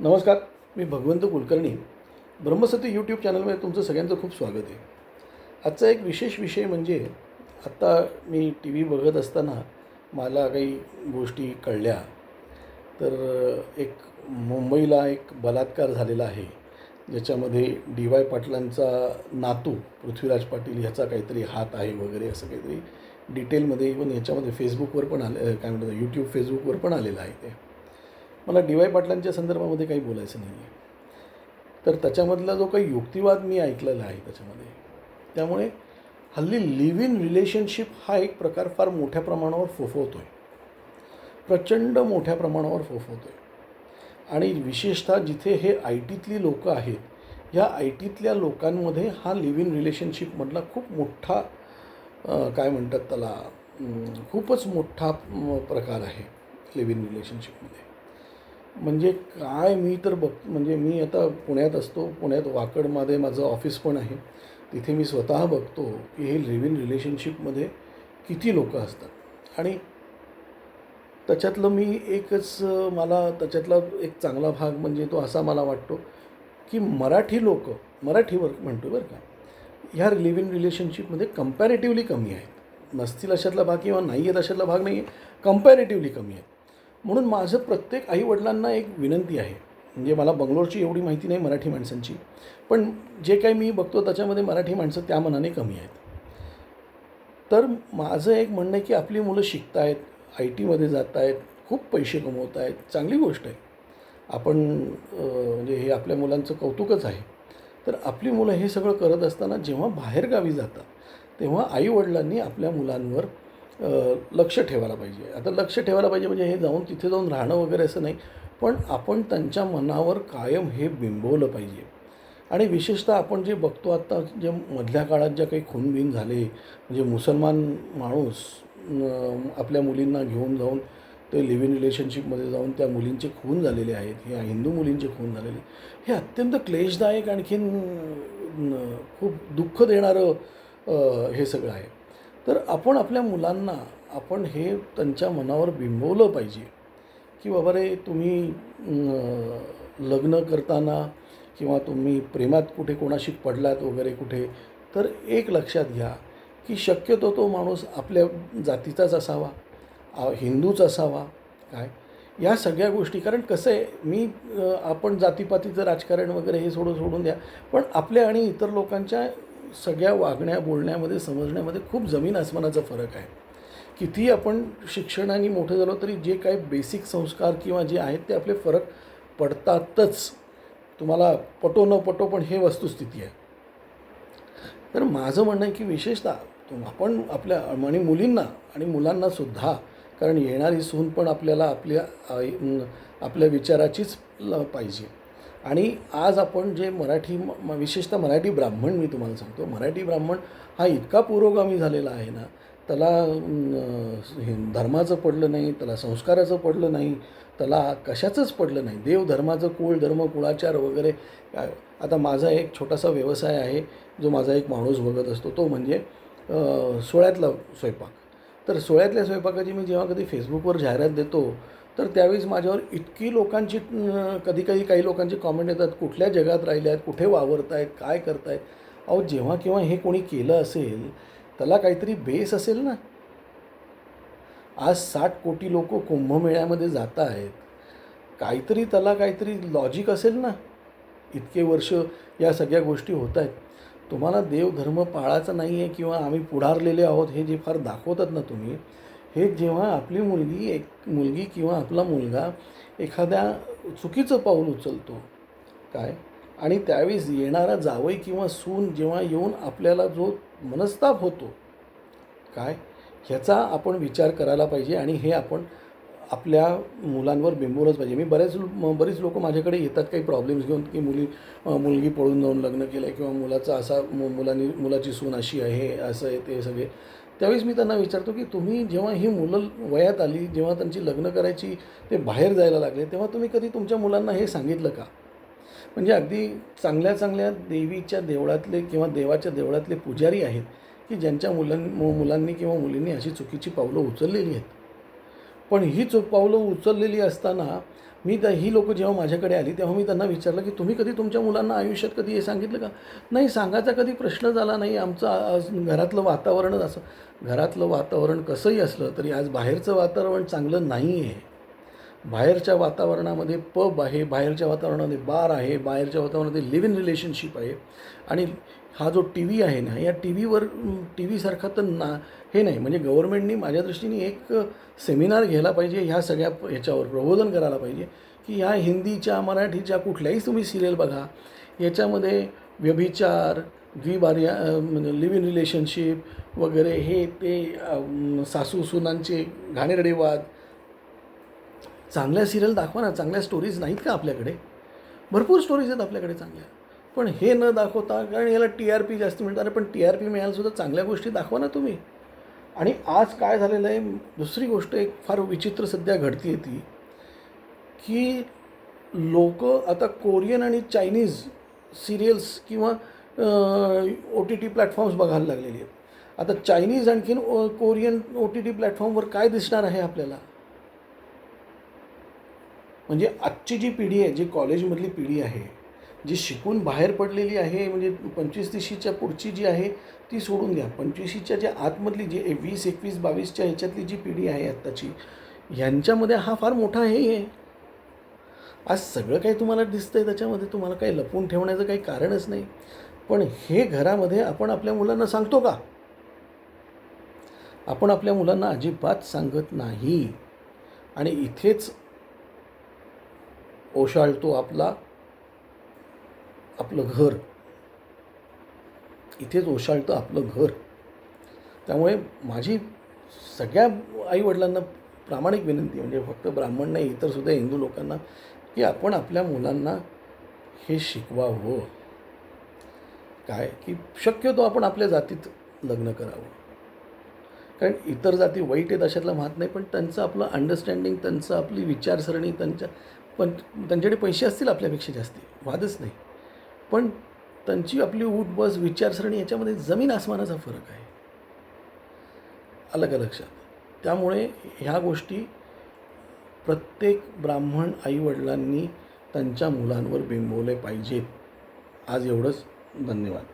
नमस्कार मी भगवंत कुलकर्णी. ब्रह्मसती यूट्यूब चॅनलमध्ये तुमचं सगळ्यांचं खूप स्वागत आहे. आजचा एक विशेष विषय म्हणजे आत्ता मी टी व्ही बघत असताना मला काही गोष्टी कळल्या. तर एक मुंबईला एक बलात्कार झालेला आहे. ज्याच्यामध्ये डी वाय पाटलांचा नातू पृथ्वीराज पाटील ह्याचा काहीतरी हात आहे वगैरे असं काहीतरी डिटेलमध्ये इवन याच्यामध्ये फेसबुकवर पण आलं काय म्हणतात यूट्यूब फेसबुकवर पण आलेलं आहे ते. मला डी वाय पाटलांच्या संदर्भामध्ये काही बोलायचं नाही आहे तर त्याच्यामधला जो काही युक्तिवाद मी ऐकलेला आहे त्याच्यामध्ये त्यामुळे हल्ली लिव्ह इन रिलेशनशिप हा एक प्रकार फार मोठ्या प्रमाणावर फोफवतो आहे प्रचंड मोठ्या प्रमाणावर फोफवतो आहे आणि विशेषतः जिथे हे आय टीतली लोकं आहेत ह्या आय टीतल्या लोकांमध्ये हा लिव्ह इन रिलेशनशिपमधला खूप मोठा काय म्हणतात त्याला खूपच मोठा प्रकार आहे लिव्ह इन रिलेशनशिपमध्ये म्हणजे काय मी तर बघ म्हणजे मी आता पुण्यात असतो पुण्यात वाकडमध्ये माझं ऑफिस पण आहे. तिथे मी स्वतः बघतो की हे लिव्ह इन रिलेशनशिपमध्ये किती लोकं असतात. आणि त्याच्यातलं मी एकच मला त्याच्यातला एक चांगला भाग म्हणजे तो असा मला वाटतो की मराठी लोक मराठीवर म्हणतो बरं का ह्या लिव्ह इन रिलेशनशिपमध्ये कम्पॅरेटिव्हली कमी आहेत. नसतील अशातला भाग किंवा नाही आहेत अशातला भाग नाही आहे कम्पॅरेटिव्हली कमी आहेत. म्हणून माझं प्रत्येक आईवडिलांना एक विनंती आहे. म्हणजे मला बंगलोरची एवढी माहिती नाही मराठी माणसांची. पण जे काही मी बघतो त्याच्यामध्ये मराठी माणसं त्या मनाने कमी आहेत. तर माझं एक म्हणणं आहे की आपली मुलं शिकत आहेत आय टीमध्ये जात आहेत खूप पैसे कमवत आहेत चांगली गोष्ट आहे. आपण म्हणजे हे आपल्या मुलांचं कौतुकच आहे. तर आपली मुलं हे सगळं करत असताना जेव्हा बाहेरगावी जातात तेव्हा आईवडिलांनी आपल्या मुलांवर लक्ष ठेवायला पाहिजे. आता लक्ष ठेवायला पाहिजे म्हणजे हे जाऊन तिथे जाऊन राहणं वगैरे असं नाही. पण आपण त्यांच्या मनावर कायम हे बिंबवलं पाहिजे. आणि विशेषतः आपण जे बघतो आत्ता जे मधल्या काळात ज्या काही खूनबीन झाले म्हणजे मुसलमान माणूस आपल्या मुलींना घेऊन जाऊन ते लिव्ह इन रिलेशनशिपमध्ये जाऊन त्या मुलींचे खून झालेले आहेत ह्या हिंदू मुलींचे खून झालेले. हे अत्यंत क्लेशदायक आणखीन खूप दुःख देणारं हे सगळं आहे. तर आपण आपल्या मुलांना आपण हे त्यांच्या मनावर बिंबवलं पाहिजे की बाबा रे तुम्ही लग्न करताना किंवा तुम्ही प्रेमात कुठे कोणाशी पडलात वगैरे कुठे तर एक लक्षात घ्या की शक्यतो तो माणूस आपल्या जातीचाच असावा हिंदूच असावा काय? या सगळ्या गोष्टी कारण कसं आहे मी आपण जातीपातीचं राजकारण वगैरे हे सोडून सोडून द्या पण आपल्या आणि इतर लोकांच्या सगळ्या वागण्या बोलण्यामध्ये समजण्यामध्ये खूप जमीन आसमानाचा फरक आहे. कितीही आपण शिक्षणाने मोठं झालो तरी जे काही बेसिक संस्कार किंवा जे आहेत ते आपले फरक पडतातच. तुम्हाला पटो न पटो पण हे वस्तुस्थिती आहे. तर माझं म्हणणं आहे की विशेषतः तुम आपण आपल्या आणि मुलींना आणि मुलांनासुद्धा कारण येणारी सून पण आपल्याला आपल्या आपल्या विचाराचीच पाहिजे. आणि आज आपण जे मराठी म- विशेषतः मराठी ब्राह्मण मी तुम्हाला सांगतो मराठी ब्राह्मण हा इतका पुरोगामी झालेला आहे ना त्याला धर्माचं पडलं नाही त्याला संस्काराचं पडलं नाही त्याला कशाचंच पडलं नाही. देव धर्माचं कुळ धर्म कुळाचार वगैरे आता माझा एक छोटासा व्यवसाय आहे जो माझा एक माणूस बघत असतो तो म्हणजे सोळ्यातला स्वयंपाक. तर सोळ्यातल्या स्वयंपाकाची मी जेव्हा कधी फेसबुकवर जाहिरात देतो तर त्यावेळेस माझ्यावर इतकी लोकांची कधी कधी काही लोकांची कॉमेंट येतात कुठल्या जगात राहिले आहेत कुठे वावरत आहेत काय करत आहेत अहो जेव्हा केव्हा हे कोणी केलं असेल त्याला काहीतरी बेस असेल ना. आज साठ कोटी लोक कुंभमेळ्यामध्ये जात आहेत. काहीतरी त्याला काहीतरी लॉजिक असेल ना. इतके वर्ष या सगळ्या गोष्टी होत आहेत तुम्हाला देवधर्म पाळायचा नाही आहे किंवा आम्ही पुढारलेले आहोत हे जे फार दाखवतात ना तुम्ही हे जेव्हा आपली मुलगी एक मुलगी किंवा आपला मुलगा एखाद्या चुकीचं पाऊल उचलतो काय? आणि त्यावेळेस येणारा जावई किंवा सून जेव्हा येऊन आपल्याला जो मनस्ताप होतो काय? ह्याचा आपण विचार करायला पाहिजे आणि हे आपण आपल्या मुलांवर बिंबवलंच पाहिजे. मी बरेच बरीच लोक माझ्याकडे येतात काही प्रॉब्लेम्स घेऊन की मुली मुलगी पळून जाऊन लग्न केलं आहे किंवा मुलाचा असा मु- मुलांनी मुलाची सून अशी आहे असं आहे ते सगळे. त्यावेळेस मी त्यांना विचारतो की तुम्ही जेव्हा ही मुलं वयात आली जेव्हा त्यांची लग्न करायची ते बाहेर जायला लागले तेव्हा तुम्ही कधी तुमच्या मुलांना हे सांगितलं का? म्हणजे अगदी चांगल्या चांगल्या देवीच्या देवळातले किंवा देवाच्या देवळातले पुजारी आहेत की ज्यांच्या मुलां मुलांनी किंवा मुलींनी अशी चुकीची पावलं उचललेली आहेत. पण ही हीच पावलं उचललेली असताना मी तर ही लोकं जेव्हा माझ्याकडे आली तेव्हा मी त्यांना विचारलं की तुम्ही कधी तुमच्या मुलांना आयुष्यात कधी हे सांगितलं का? नाही सांगायचा कधी प्रश्न झाला नाही. आमचं आज घरातलं वातावरणच असं. घरातलं वातावरण कसंही असलं तरी आज बाहेरचं वातावरण चांगलं नाही आहे बाहेरच्या वातावरणामध्ये पब आहे बाहेरच्या वातावरणामध्ये बार आहे बाहेरच्या वातावरणामध्ये लिव्ह इन रिलेशनशिप आहे. आणि हा जो टी व्ही आहे ना या टी व्हीवर टी व्हीसारखा तर ना हे नाही. म्हणजे गव्हर्नमेंटनी माझ्या दृष्टीने एक सेमिनार घ्यायला पाहिजे ह्या सगळ्या ह्याच्यावर प्रबोधन करायला पाहिजे की ह्या हिंदीच्या मराठीच्या कुठल्याही तुम्ही सिरियल बघा याच्यामध्ये व्यभिचार द्विभार्या लिव्ह इन रिलेशनशिप वगैरे हे ते सासू सुनांचे घाणेरडेवाद. चांगल्या सिरियल दाखवा ना चांगल्या स्टोरीज नाहीत का आपल्याकडे? भरपूर स्टोरीज आहेत आपल्याकडे चांगल्या. पण हे न दाखवता कारण याला टी आर पी जास्त मिळतं. अरे पण टी आर पी मिळायलासुद्धा चांगल्या गोष्टी दाखवा ना तुम्ही. आणि आज काय झालेलं आहे दुसरी गोष्ट एक फार विचित्र सध्या घडती आहे ती की लोक आता कोरियन आणि चायनीज सिरियल्स किंवा ओ टी टी प्लॅटफॉर्म्स बघायला लागलेली आहेत. आता चायनीज आणखीन कोरियन ओ टी टी प्लॅटफॉर्मवर काय दिसणार आहे आपल्याला? म्हणजे आजची जी पिढी आहे जी कॉलेजमधली पिढी आहे जी शिकून बाहेर पडलेली आहे म्हणजे पंचवीस तीशीच्या पुढची जी आहे ती सोडून द्या. पंचवीशीच्या ज्या आतमधली जी वीस एकवीस बावीसच्या ह्याच्यातली जी पिढी आहे आत्ताची ह्यांच्यामध्ये हा फार मोठा हे आहे. आज सगळं काही तुम्हाला दिसतंय त्याच्यामध्ये तुम्हाला काही लपवून ठेवण्याचं काही कारणच नाही. पण हे घरामध्ये आपण आपल्या मुलांना सांगतो का? आपण आपल्या मुलांना अजिबात सांगत नाही. आणि इथेच ओशाळतो आपला आपलं घर. इथेच ओशाळतं आपलं घर. त्यामुळे माझी सगळ्या आईवडिलांना प्रामाणिक विनंती म्हणजे फक्त ब्राह्मण नाही इतरसुद्धा हिंदू लोकांना की आपण आपल्या मुलांना हे शिकवावं. काय? की शक्यतो आपण आपल्या जातीत लग्न करावं. कारण इतर जाती वाईट आहेत अशातला माहीत नाही पण त्यांचं आपलं अंडरस्टँडिंग त्यांचं आपली विचारसरणी त्यांच्या पण त्यांच्याकडे पैसे असतील आपल्यापेक्षा जास्ती. वादच नाही. पण त्यांची आपली उठ बस विचारसरणी याच्यामध्ये जमीन आसमानाचा फरक आहे. आलं का लक्षात त्यामुळे ह्या गोष्टी प्रत्येक ब्राह्मण आईवडिलांनी त्यांच्या मुलांवर बिंबवले पाहिजेत. आज एवढंच. धन्यवाद.